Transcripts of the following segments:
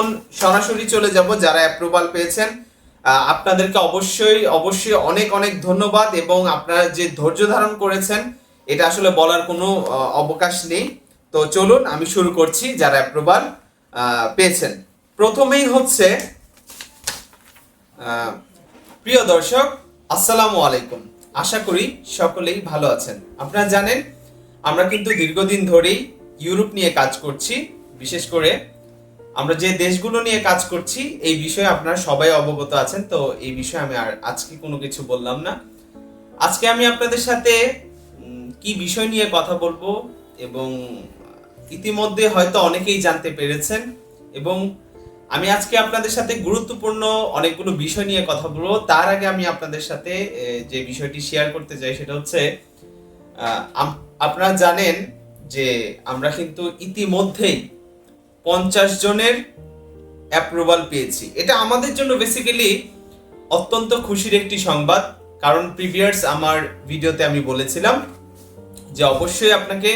এখন সরাসরি চলে যাব যারা অ্যাপ্রুভাল পেয়েছেন। আপনাদেরকে অবশ্যই অবশ্যই অনেক অনেক ধন্যবাদ এবং আপনারা যে ধৈর্য ধারণ করেছেন, এটা আসলে বলার কোনো অবকাশ নেই। তো চলুন, আমি শুরু করছি যারা অ্যাপ্রুভাল পেয়েছেন। প্রথমেই হচ্ছে প্রিয় দর্শক, আসসালামু আলাইকুম। আশা করি সকলেই ভালো আছেন। আপনারা জানেন, আমরা কিন্তু দীর্ঘদিন ধরেই ইউরোপ নিয়ে কাজ করছি, বিশেষ করে আমরা যে দেশগুলো নিয়ে কাজ করছি, এই বিষয়ে আপনারা সবাই অবগত আছেন, তো এই বিষয়ে আমি আর আজকে কোনো কিছু বললাম না। আজকে আমি আপনাদের সাথে কি বিষয় নিয়ে কথা বলব এবং ইতিমধ্যে হয়তো অনেকেই জানতে পেরেছেন এবং আমি আজকে আপনাদের সাথে গুরুত্বপূর্ণ অনেকগুলো বিষয় নিয়ে কথা বলব। তার আগে আমি আপনাদের সাথে যে বিষয়টি শেয়ার করতে চাই সেটা হচ্ছে আপনারা জানেন যে আমরা কিন্তু ইতিমধ্যেই পঞ্চাশ জনের অ্যাপ্রুভাল পেয়েছি। এটা আমাদের জন্য বেসিক্যালি অত্যন্ত খুশির একটি সংবাদ, কারণ প্রিভিয়াস আমার ভিডিওতে আমি বলেছিলাম যে অবশ্যই আপনাকে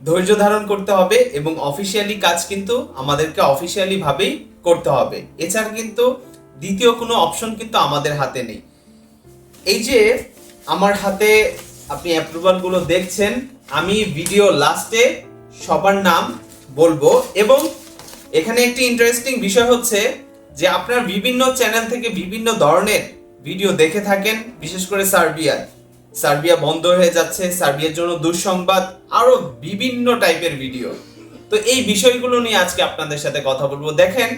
ধৈর্য ধারণ করতে হবে এবং অফিসিয়ালি কাজ কিন্তু আমাদেরকে অফিসিয়ালি ভাবেই করতে হবে। এছাড়া কিন্তু দ্বিতীয় কোনো অপশন কিন্তু আমাদের হাতে নেই। এই যে আমার হাতে আপনি অ্যাপ্রুভালগুলো দেখছেন, আমি ভিডিও লাস্টে সবার নাম বলব। এবং এখানে একটি ইন্টারেস্টিং বিষয় হচ্ছে যে আপনার বিভিন্ন চ্যানেল থেকে বিভিন্ন ধরনের ভিডিও দেখে থাকেন, বিশেষ করে সার্বিয়ার সার্বিয়া বন্ধ হয়ে যাচ্ছে, সার্বিয়ার জন্য দুঃসংবাদ, আরও বিভিন্ন টাইপের ভিডিও তো এই বিষয়গুলো নিয়ে আজকে আপনাদের সাথে কথা বলব। দেখেন,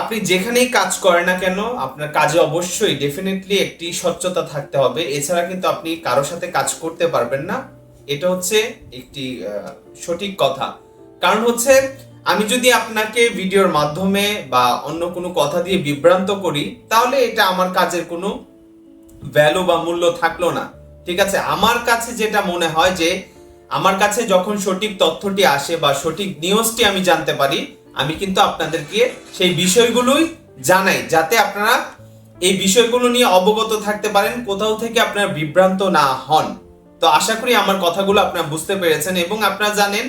আপনি যেখানেই কাজ করেন না কেন, আপনার কাজে অবশ্যই ডেফিনেটলি একটি স্বচ্ছতা থাকতে হবে। এছাড়া কিন্তু আপনি কারোর সাথে কাজ করতে পারবেন না। এটা হচ্ছে একটি সঠিক কথা। কারণ হচ্ছে, আমি যদি আপনাকে ভিডিওর মাধ্যমে বা অন্য কোনো কথা দিয়ে বিভ্রান্ত করি, তাহলে এটা আমার কাজের কোনো ভ্যালু বা মূল্য থাকল না। ঠিক আছে? আমার কাছে যেটা মনে হয় যে, আমার কাছে যখন সঠিক তথ্যটি আসে বা সঠিক নিউজটি আমি জানতে পারি, আমি কিন্তু আপনাদেরকে সেই বিষয়গুলোই জানাই, যাতে আপনারা এই বিষয়গুলো নিয়ে অবগত থাকতে পারেন, কোথাও থেকে আপনারা বিভ্রান্ত না হন। তো আশা করি আমার কথাগুলো আপনারা বুঝতে পেরেছেন এবং আপনারা জানেন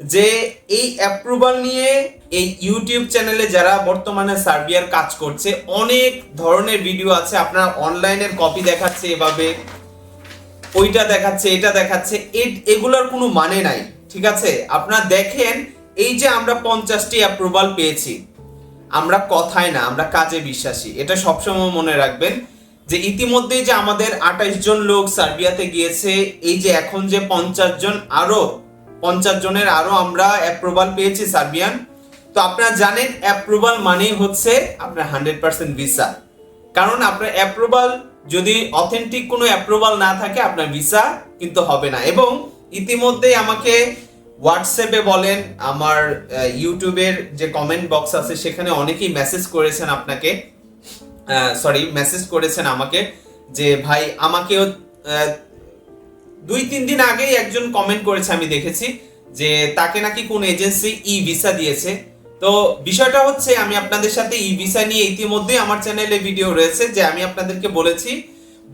যে এই অ্যাপ্রুভাল নিয়ে এই ইউটিউব চ্যানেলে যারা বর্তমানে সার্বিয়ার কাজ করছে, অনেক ধরনের ভিডিও আছে। আপনার অনলাইনের কপি দেখাচ্ছে এভাবে, ওইটা দেখাচ্ছে, এটা দেখাচ্ছে এগুলোর কোনো মানে নাই, ঠিক আছে? আপনারা দেখেন, এই যে আমরা পঞ্চাশটি অ্যাপ্রুভাল পেয়েছি, আমরা কথায় না, আমরা কাজে বিশ্বাসী। এটা সবসময় মনে রাখবেন যে ইতিমধ্যেই যে আমাদের আঠাইশ জন লোক সার্বিয়াতে গিয়েছে, এই যে এখন যে পঞ্চাশ জন আরও পঞ্চাশ জনের আরও আমরা অ্যাপ্রুভাল পেয়েছি, সার্বিয়ান। তো আপনারা জানেন অ্যাপ্রুভাল মানেই হচ্ছে আপনার হান্ড্রেড পার্সেন্ট ভিসা কারণ আপনার অ্যাপ্রুভাল যদি অথেন্টিক কোনো অ্যাপ্রুভাল না থাকে, আপনার ভিসা কিন্তু হবে না। এবং ইতিমধ্যেই আমাকে হোয়াটসঅ্যাপে বলেন, আমার ইউটিউবের যে কমেন্ট বক্স আছে, সেখানে অনেকেই মেসেজ করেছেন আপনাকে। সরি মেসেজ করেছেন আমাকে যে, ভাই, আমাকেও দুই, তিন দিন আগেই একজন কমেন্ট করেছে, আমি দেখেছি, যে তাকে নাকি কোন এজেন্সি ই ভিসা দিয়েছে। তো বিষয়টা হচ্ছে, আমি আপনাদের সাথে ই ভিসা নিয়ে ইতিমধ্যে আমার চ্যানেলে ভিডিও রয়েছে, যে আমি আপনাদেরকে বলেছি,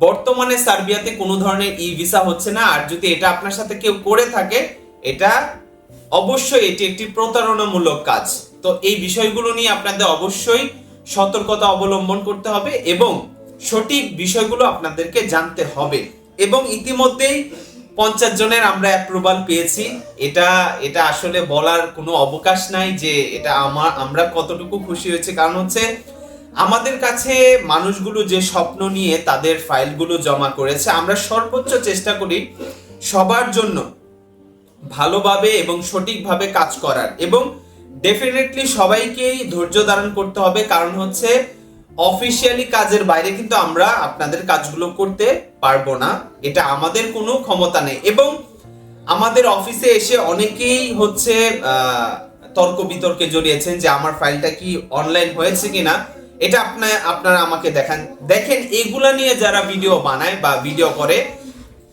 বর্তমানে সার্বিয়াতে কোনো ধরনের ই ভিসা হচ্ছে না, আর যদি এটা আপনার সাথে কেউ করে থাকে, এটা অবশ্যই এটি একটি প্রতারণামূলক কাজ। তো এই বিষয়গুলো নিয়ে আপনাদের অবশ্যই সতর্কতা অবলম্বন করতে হবে এবং সঠিক বিষয়গুলো আপনাদেরকে জানতে হবে। এবং ইতিমধ্যেই পঞ্চাশ জনের আমরা অ্যাপ্রুভাল পেয়েছি। এটা এটা আসলে বলার কোনো অবকাশ নাই যে এটা আমার, আমরা কতটুকু খুশি হয়েছে। কারণ হচ্ছে আমাদের কাছে মানুষগুলো যে স্বপ্ন নিয়ে তাদের ফাইলগুলো জমা করেছে, আমরা সর্বোচ্চ চেষ্টা করি সবার জন্য ভালোভাবে এবং সঠিকভাবে কাজ করার। এবং ডেফিনেটলি সবাইকেই ধৈর্য ধারণ করতে হবে। কারণ হচ্ছে অফিসিয়ালি কাজের বাইরে কিন্তু আমরা আপনাদের কাজগুলো করতে পারব না। এটা আমাদের কোনো ক্ষমতা নেই। এবং আমাদের অফিসে এসে অনেকেই হচ্ছে তর্ক বিতর্কে জড়িয়েছেন যে আমার ফাইলটা কি অনলাইন হয়েছে কিনা। এটা আপনার আপনারা আমাকে দেখান। দেখেন, এগুলা নিয়ে যারা ভিডিও বানায় বা ভিডিও করে,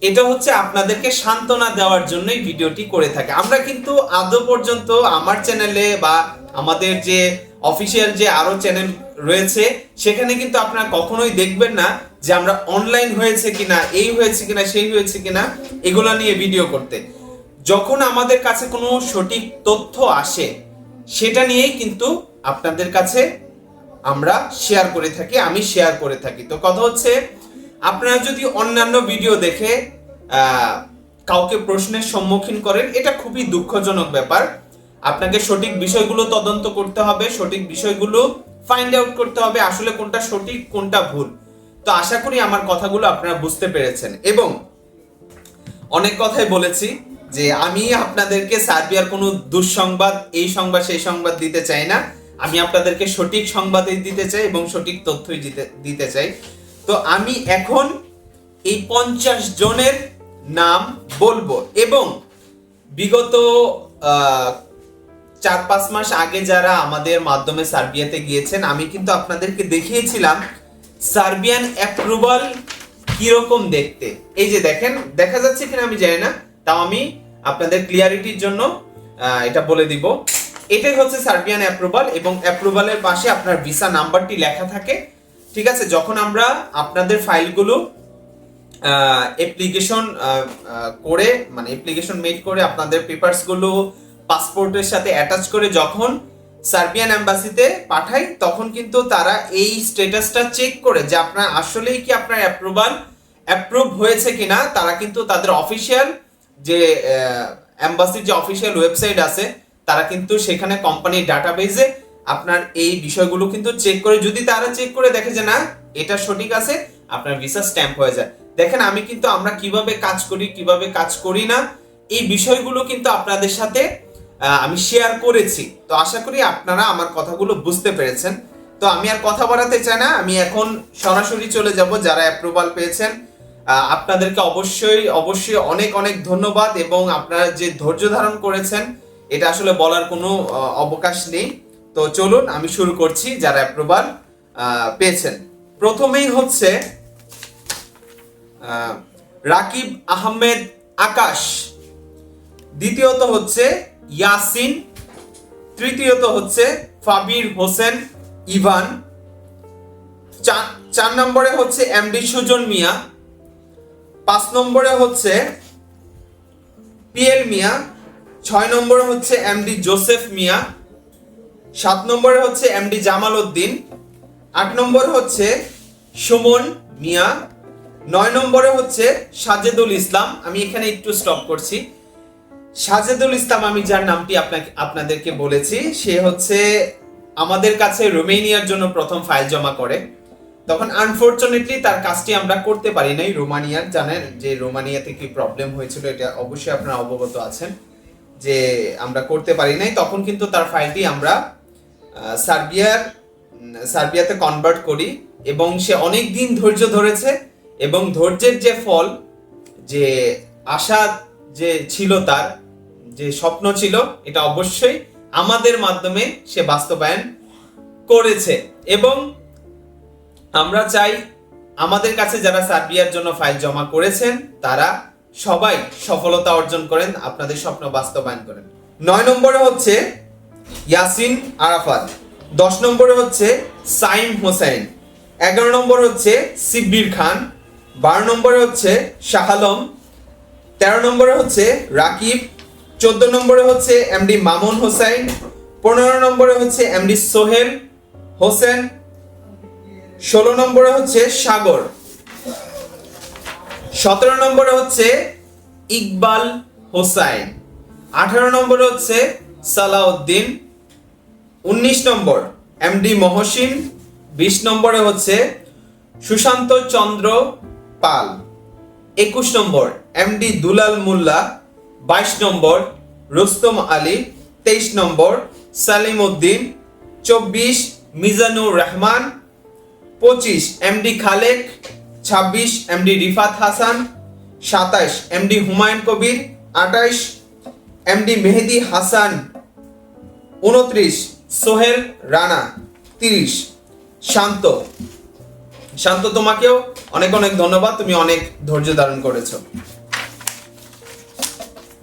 এটা হচ্ছে আপনাদেরকে সান্ত্বনা দেওয়ার জন্যই ভিডিওটি করে থাকে। আমরা কিন্তু আদৌ পর্যন্ত আমার চ্যানেলে বা আমাদের যে অফিসিয়াল যে আরও চ্যানেল রয়েছে, সেখানে কিন্তু আপনারা কখনোই দেখবেন না যে আমরা অনলাইন হয়েছে কিনা, এই হয়েছে কিনা, সেই হয়েছে কিনা, এগুলো নিয়ে ভিডিও করতে। যখন আমাদের কাছে কোনো সঠিক তথ্য আসে, সেটা নিয়েই কিন্তু আপনাদের কাছে আমরা শেয়ার করে থাকি, আমি শেয়ার করে থাকি। তো কথা হচ্ছে, আপনারা যদি অন্যান্য ভিডিও দেখে কাউকে প্রশ্নের সম্মুখীন করেন, এটা খুবই দুঃখজনক ব্যাপার। আপনাকে সঠিক বিষয়গুলো তদন্ত করতে হবে, সঠিক বিষয়গুলো ফাইন্ড আউট করতে হবে আসলে কোনটা সঠিক, কোনটা ভুল। তো আশা করি আমার কথাগুলো আপনারা বুঝতে পেরেছেন। এবং অনেক কথাই বলেছি যে আমি আপনাদেরকে সার্বিয়ার কোনো দুঃসংবাদ, এই সংবাদ, সেই সংবাদ দিতে চাই না। আমি আপনাদেরকে সঠিক সংবাদই দিতে চাই এবং সঠিক তথ্যই দিতে চাই। তো আমি এখন এই পঞ্চাশ জনের নাম বলব। এবং বিগত চার পাঁচ মাস আগে যারা আমাদের মাধ্যমে সার্বিয়াতে গিয়েছেন, আমি কিন্তু আপনাদেরকে দেখিয়েছিলাম সার্বিয়ান অ্যাপ্রুভাল কীরকম দেখতে। এই যে দেখেন, দেখা যাচ্ছে কিনা আমি জানি না, তাও আমি আপনাদের ক্লিয়ারিটির জন্য এটা বলে দিব। এটাই হচ্ছে সার্বিয়ান অ্যাপ্রুভাল এবং অ্যাপ্রুভালের পাশে আপনার ভিসা নাম্বারটি লেখা থাকে। ঠিক আছে, যখন আমরা আপনাদের ফাইলগুলো অ্যাপ্লিকেশন করে মানে অ্যাপ্লিকেশন মেড করে আপনাদের পেপারসগুলো পাসপোর্টের সাথে অ্যাটাচ করে যখন সার্বিয়ান অ্যাম্বাসিতে পাঠাই, তখন কিন্তু তারা এই স্ট্যাটাসটা চেক করে যে আপনার আসলেই কি আপনার অ্যাপ্রুভাল অ্যাপ্রুভ হয়েছে কিনা। তারা কিন্তু তাদের অফিসিয়াল যে এম্বাসির যে অফিসিয়াল ওয়েবসাইট আছে, তারা কিন্তু সেখানে কোম্পানির ডাটাবেজে আপনার এই বিষয়গুলো কিন্তু চেক করে। যদি তারা চেক করে দেখে যে না, এটা সঠিক আছে, আপনার ভিসা স্ট্যাম্প হয়ে যায়। দেখেন, আমি কিন্তু আমরা কীভাবে কাজ করি, কীভাবে কাজ করি না, এই বিষয়গুলো কিন্তু আপনাদের সাথে আমি শেয়ার করেছি। তো আশা করি আপনারা আমার কথাগুলো বুঝতে পেরেছেন। তো আমি আর কথা বাড়াতে চাই না। আমি এখন সরাসরি চলে যাব যারা অ্যাপ্রুভাল পেয়েছেন। আপনাদেরকে অবশ্যই অবশ্যই অনেক অনেক ধন্যবাদ এবং আপনারা যে ধৈর্য ধারণ করেছেন, এটা আসলে বলার কোনো অবকাশ নেই। তো চলুন, আমি শুরু করছি যারা অ্যাপ্রুভাল পেয়েছেন। প্রথমেই হচ্ছে রাকিব আহমেদ আকাশ। দ্বিতীয়ত হচ্ছে ইয়াসিন, তৃতীয়ত হচ্ছে ফাবির হোসেন ইভান। চার- নম্বরে হচ্ছে এমডি সুজন মিয়া। পাঁচ নম্বরে হচ্ছে পিএল মিয়া। ছয় নম্বরে হচ্ছে এমডি জোসেফ মিয়া। সাত নম্বরে হচ্ছে এমডি জামাল উদ্দিন। আট নম্বর হচ্ছে সুমন মিয়া। নয় নম্বরে হচ্ছে সাজেদুল ইসলাম। আমি এখানে একটু স্টপ করছি। সাজেদুল ইসলাম আমি যার নামটি আপনাকে, আপনাদেরকে বলেছি, সে হচ্ছে আমাদের কাছে রোমেনিয়ার জন্য প্রথম ফাইল জমা করে। তখন আনফরচুনেটলি তার কাজটি আমরা করতে পারি নাই, রোমানিয়ার। জানেন যে রোমানিয়াতে কি প্রবলেম হয়েছিল, এটা অবশ্যই আপনারা অবগত আছেন যে আমরা করতে পারি নাই। তখন কিন্তু তার ফাইলটি আমরা সার্বিয়ার সার্বিয়াতে কনভার্ট করি এবং সে অনেক দিন ধৈর্য ধরেছে এবং ধৈর্যের যে ফল, যে আশা যে ছিল তার যে স্বপ্ন ছিল, এটা অবশ্যই আমাদের মাধ্যমে সে বাস্তবায়ন করেছে। এবং আমরা চাই আমাদের কাছে যারা সার্বিয়ার জন্য ফাইল জমা করেছেন, তারা সবাই সফলতা অর্জন করেন, আপনাদের স্বপ্ন বাস্তবায়ন করেন। নয় নম্বরে হচ্ছে ইয়াসিন আরাফাত, দশ নম্বরে হচ্ছে সাইম হোসেন, এগারো নম্বর হচ্ছে সিব্বির খান, বারো নম্বরে হচ্ছে শাহ আলম, তেরো নম্বরে হচ্ছে রাকিব চোদ্দ নম্বরে হচ্ছে এমডি মামুন হোসেন, পনেরো নম্বরে হচ্ছে এমডি সোহেল হোসেন, ষোলো নম্বরে হচ্ছে সাগর, সতেরো নম্বরে হচ্ছে ইকবাল হোসাইন, আঠারো নম্বরে হচ্ছে সালাউদ্দিন, উনিশ নম্বর এমডি মহসিন, বিশ নম্বরে হচ্ছে সুশান্ত চন্দ্র পাল, একুশ নম্বর এমডি দুলাল মোল্লা বাইশ নম্বর, রুস্তম আলী, তেইশ নম্বর সালিম উদ্দিন চব্বিশ, মিজানুর রহমান, পঁচিশ, এমডি খালেক, ছাব্বিশ, এমডি রিফাত হাসান, সাতাইশ, এমডি হুমায়ুন কবির, আঠাইশ, এমডি মেহেদি হাসান, উনত্রিশ, সোহেল রানা, তিরিশ। শান্ত। শান্ত তোমাকেও অনেক অনেক ধন্যবাদ, তুমি অনেক ধৈর্য ধারণ করেছ।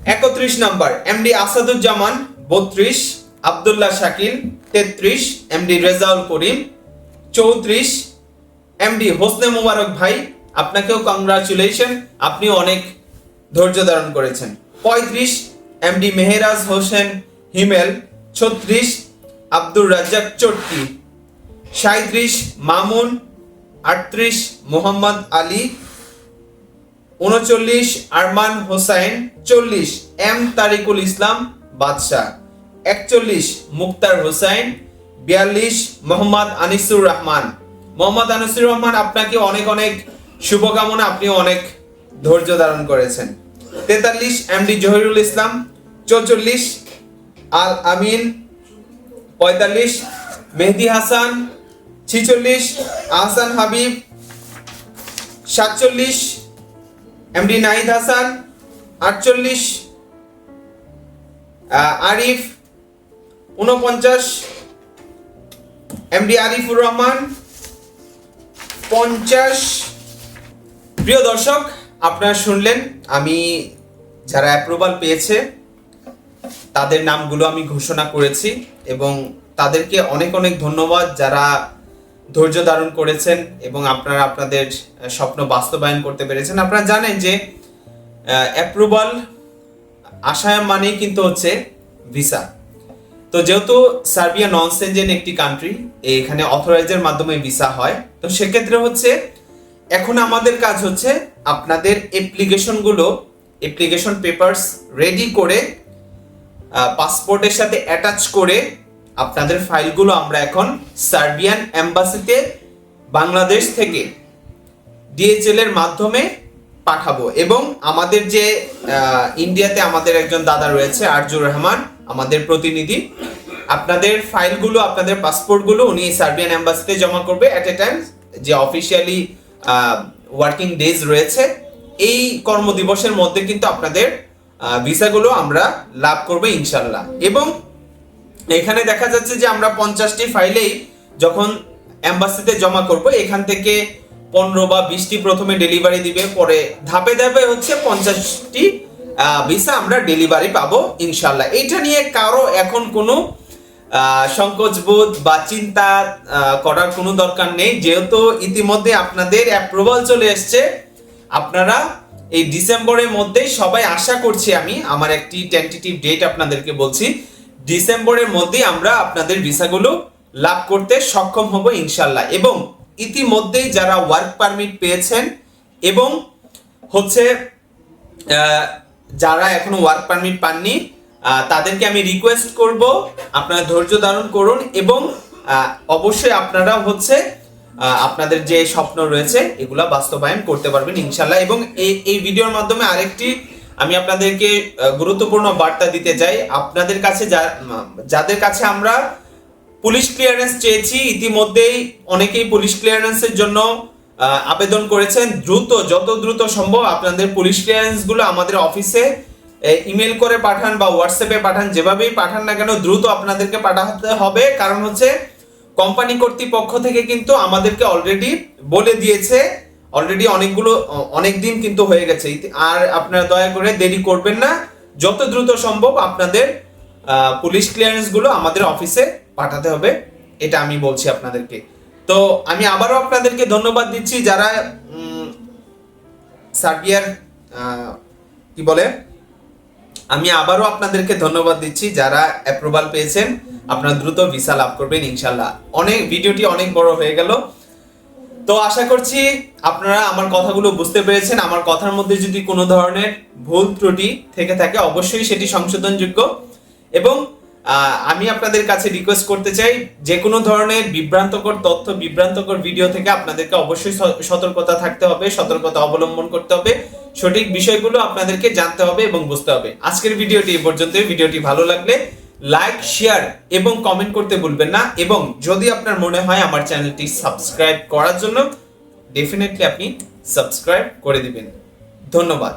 একত্রিশ নাম্বার এমডি আসাদুজ্জামান, বত্রিশ, আবদুল্লাহ শাকিল, তেত্রিশ এমডি রেজাউল করিম, চৌত্রিশ এমডি হোসনে মুবারক ভাই, আপনাকেও কংগ্রাচুলেশন আপনি অনেক ধৈর্য ধারণ করেছেন। পঁয়ত্রিশ এমডি মেহেরাজ হোসেন হিমেল, ছত্রিশ, আব্দুর রাজ্জাক চট্টি সাঁত্রিশ মামুন, আটত্রিশ, মোহাম্মদ আলী উনচল্লিশ, আরমান হোসাইন চল্লিশ, এম তারিকুল ইসলাম বাদশাহ। একচল্লিশ, মুক্তার হোসাইন, বিয়াল্লিশ, মোহাম্মদ আনিসুর রহমান। মোহাম্মদ আনিসুর রহমান, আপনাকে অনেক অনেক শুভকামনা আপনি অনেক ধৈর্য ধারণ করেছেন। তেতাল্লিশ, এমডি জহিরুল ইসলাম। চৌচল্লিশ, আল আমিন। পঁয়তাল্লিশ, মেহেদি হাসান। ছিচল্লিশ, আহসান হাবিব। সাতচল্লিশ এমডি নাহিদ হাসান, আটচল্লিশ আরিফ উনপঞ্চাশ এমডি আরিফুর রহমান, পঞ্চাশ। প্রিয় দর্শক, আপনারা শুনলেন, আমি যারা অ্যাপ্রুভাল পেয়েছে, তাদের নামগুলো আমি ঘোষণা করেছি এবং তাদেরকে অনেক অনেক ধন্যবাদ যারা ধৈর্য ধারণ করেছেন এবং আপনারা আপনাদের স্বপ্ন বাস্তবায়ন করতে পেরেছেন। আপনারা জানেন যে অ্যাপ্রুভাল আসায় মানেই কিন্তু হচ্ছে ভিসা তো যেহেতু সার্বিয়া নন সেনজেন একটি কান্ট্রি এখানে অথরাইজের মাধ্যমে ভিসা হয়, তো সেক্ষেত্রে হচ্ছে এখন আমাদের কাজ হচ্ছে আপনাদের অ্যাপ্লিকেশনগুলো অ্যাপ্লিকেশন পেপারস রেডি করে পাসপোর্টের সাথে অ্যাটাচ করে আপনাদের ফাইলগুলো আমরা এখন সার্বিয়ান এম্বাসিতে বাংলাদেশ থেকে ডিএচএল এর মাধ্যমে পাঠাবো। এবং আমাদের যে ইন্ডিয়াতে আমাদের একজন দাদা রয়েছে, আরজুর রহমান, আমাদের প্রতিনিধি। আপনাদের ফাইলগুলো, আপনাদের পাসপোর্টগুলো উনি সার্বিয়ান এম্বাসিতে জমা করবে অ্যাট এ টাইম যে অফিসিয়ালি ওয়ার্কিং ডেজ রয়েছে। এই কর্মদিবসের মধ্যে কিন্তু আপনাদের ভিসাগুলো আমরা লাভ করব ইনশাল্লাহ। এবং এখানে দেখা যাচ্ছে যে আমরা পঞ্চাশটি ফাইলেই যখন অ্যাম্বাসিতে জমা করব, এখান থেকে পনেরো বা বিশটি প্রথমে ডেলিভারি দিবে, পরে ধাপে ধাপে হচ্ছে পঞ্চাশটি ভিসা আমরা ডেলিভারি পাবো ইনশাল্লাহ এটা নিয়ে কারও এখন কোনো সংকোচবোধ বা চিন্তা করার কোনো দরকার নেই। যেহেতু ইতিমধ্যে আপনাদের অ্যাপ্রুভাল চলে এসছে, আপনারা এই ডিসেম্বরের মধ্যেই সবাই আশা করছি আমি, আমার একটি টেন্টেটিভ ডেট আপনাদেরকে বলছি ডিসেম্বরের মধ্যেই আমরা আপনাদের ভিসাগুলো লাভ করতে সক্ষম হব ইনশাল্লাহ এবং ইতিমধ্যেই যারা ওয়ার্ক পারমিট পেয়েছেন এবং হচ্ছে যারা এখনও ওয়ার্ক পারমিট পাননি তাদেরকে আমি রিকোয়েস্ট করব, আপনারা ধৈর্য ধারণ করুন এবং অবশ্যই আপনারা হচ্ছে আপনাদের যে স্বপ্ন রয়েছে, এগুলা বাস্তবায়ন করতে পারবেন ইনশাল্লাহ এবং এই ভিডিওর মাধ্যমে আরেকটি আমি আপনাদেরকে গুরুত্বপূর্ণ বার্তা দিতে চাই। আপনাদের কাছে যাদের কাছে আমরা পুলিশ ক্লিয়ারেন্স চেয়েছি, ইতিমধ্যেই অনেকেই পুলিশ ক্লিয়ারেন্সের জন্য আবেদন করেছেন। দ্রুত, যত দ্রুত সম্ভব আপনাদের পুলিশ ক্লিয়ারেন্সগুলো আমাদের অফিসে ইমেল করে পাঠান বা হোয়াটসঅ্যাপে পাঠান, যেভাবেই পাঠান না কেন, দ্রুত আপনাদেরকে পাঠাতে হবে। কারণ হচ্ছে কোম্পানি কর্তৃপক্ষ থেকে কিন্তু আমাদেরকে অলরেডি বলে দিয়েছে অলরেডি অনেকগুলো অনেক দিন কিন্তু হয়ে গেছে। আর আপনারা দয়া করে দেরি করবেন না। যত দ্রুত সম্ভব আপনাদের পুলিশ ক্লিয়ারেন্সগুলো আমাদের অফিসে পাঠাতে হবে। এটা আমি বলছি আপনাদেরকে। তো আমি আবারও আপনাদেরকে ধন্যবাদ দিচ্ছি যারা সার্বিয়ার কি বলে? আমি আবারও আপনাদেরকে ধন্যবাদ দিচ্ছি যারা অ্যাপ্রুভাল পেয়েছেন। আপনারা দ্রুত ভিসা লাভ করবেন ইনশাল্লাহ অনেক ভিডিওটি অনেক বড় হয়ে গেল। তো আশা করছি আপনারা আমার কথাগুলো বুঝতে পেরেছেন। আমার কথার মধ্যে যদি কোনো ধরনের ভুল ত্রুটি থেকে থাকে, অবশ্যই সেটি সংশোধনযোগ্য। এবং আমি আপনাদের কাছে রিকোয়েস্ট করতে চাই, যে কোনো ধরনের বিভ্রান্তকর তথ্য, বিভ্রান্তকর ভিডিও থেকে আপনাদেরকে অবশ্যই সতর্কতা থাকতে হবে, সতর্কতা অবলম্বন করতে হবে, সঠিক বিষয়গুলো আপনাদেরকে জানতে হবে এবং বুঝতে হবে। আজকের ভিডিওটি এই পর্যন্ত ভিডিওটি ভালো লাগলে লাইক শেয়ার এবং কমেন্ট করতে ভুলবেন না। এবং যদি আপনার মনে হয় আমার চ্যানেলটি সাবস্ক্রাইব করার জন্য ডেফিনেটলি আপনি সাবস্ক্রাইব করে দিবেন। ধন্যবাদ।